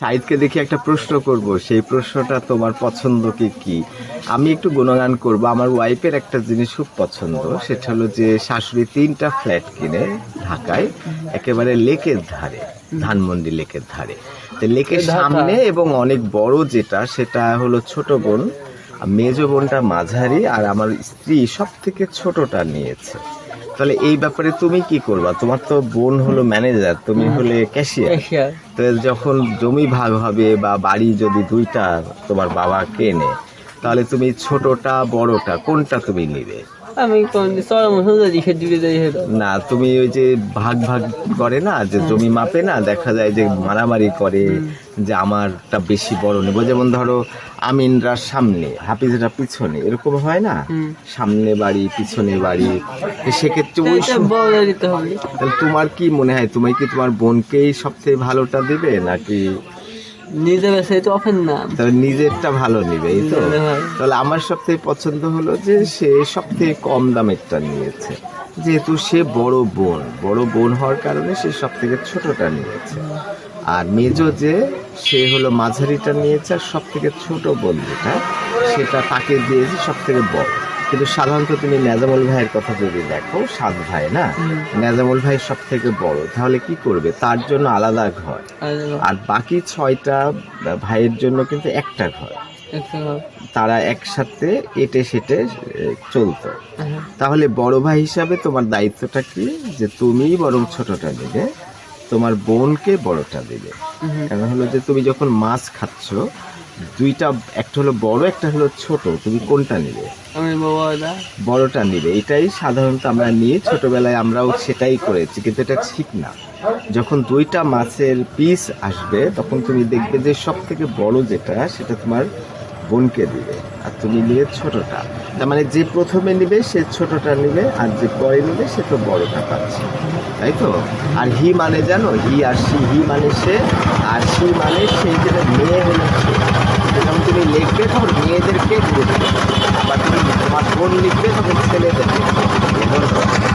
সাইদকে দেখি একটা প্রশ্ন করব সেই প্রশ্নটা তোমার পছন্দ কি? কি আমি একটু গুণগান করব আমার ওয়াইফের একটা জিনিস খুব পছন্দ সেটা হলো যে শাশুড়ি তিনটা ফ্ল্যাট কিনে ঢাকায় একেবারে লেকের ধারে ধানমন্ডি লেকের ধারে। তো লেকের সামনে এবং অনেক বড় যেটা সেটা হলো ছোট বোন মেজ বোনটা মাঝারি আর আমার স্ত্রী সব থেকে ছোটটা নিয়েছে। তাহলে এই ব্যাপারে তুমি কি করবা? তোমার তো বোন হলো ম্যানেজার তুমি হলে ক্যাশিয়ার তো যখন জমি ভাগ হবে বা বাড়ি যদি দুইটা তোমার বাবা কেনে তাহলে তুমি ছোটটা বড়টা কোনটা তুমি নিবে? আমি না তুমি ওই যে ভাগ ভাগ করে না যে জমি মাপে না দেখা যায় যে মারামারি করে যে আমারটা বেশি বড় নেব। যেমন ধরো আমিনরা সামনে হাফিজরা পিছনে এরকম হয় না? সামনে বাড়ি পিছনে বাড়ি। সেক্ষেত্রে ওই তাহলে তোমার কি মনে হয়? তুমি কি তোমার বোনকেই সবথেকে ভালোটা দিবে নাকি নিজে বেসে তো অফেন না। তবে নিজেরটা ভালো নিবে এই তো। তাহলে আমার সবথেকে পছন্দ হলো যে সে সব থেকে কম দামেরটা নিয়েছে। যেহেতু সে বড় বোন বড় বোন হওয়ার কারণে সে সব থেকে ছোটটা নিয়েছে। আর মেজো যে সে হলো মাঝারিটা নিয়েছে আর সব থেকে ছোট বোন যেটা সেটা তাকে দিয়েছে সব থেকে বড়। কিন্তু সাধারণত তুমি নেজামুল ভাইয়ের কথা যদি দেখো সাত ভাই না? নেজামুল ভাই সব থেকে বড়। তাহলে কি করবে? তার জন্য আলাদা ঘর। আর আর বাকি ছয়টা ভাইয়ের জন্য কিন্তু একটা ঘর। তারা একসাথে এটে সেটে চলতো। তাহলে বড় ভাই হিসাবে তোমার দায়িত্বটা কি? যে তুমিই বরং ছোটটা দেবে তোমার বোনকে বড়টা দেবে। কারণ হলো যে তুমি যখন মাছ খাচ্ছ দুইটা একটা হলো বড় একটা হলো ছোট। তুমি কোনটা নিবে? বড়টা। নিবে। এটাই সাধারণত আমরা নিয়ে ছোটবেলায় আমরাও সেটাই করেছি কিন্তু এটা ঠিক না। যখন দুইটা মাছের পিস আসবে তখন তুমি দেখবে যে সব থেকে বড় যেটা সেটা তোমার বোনকে দিবে, আর তুমি নিয়ে ছোটটা। তার মানে যে প্রথমে নিবে, সে ছোটটা নিবে, আর যে পরে নিবে, সে তো বড়টা পাচ্ছে। তাই তো? আর হি মানে জানো? হি আর সি। হি মানে সে, আর সি মানে সেই যেটা মেয়ে হলো সে। যখন তুমি লিখবে, তখন মেয়েদেরকে দেবে। আবার তুমি তোমার বোন লিখবে, তখন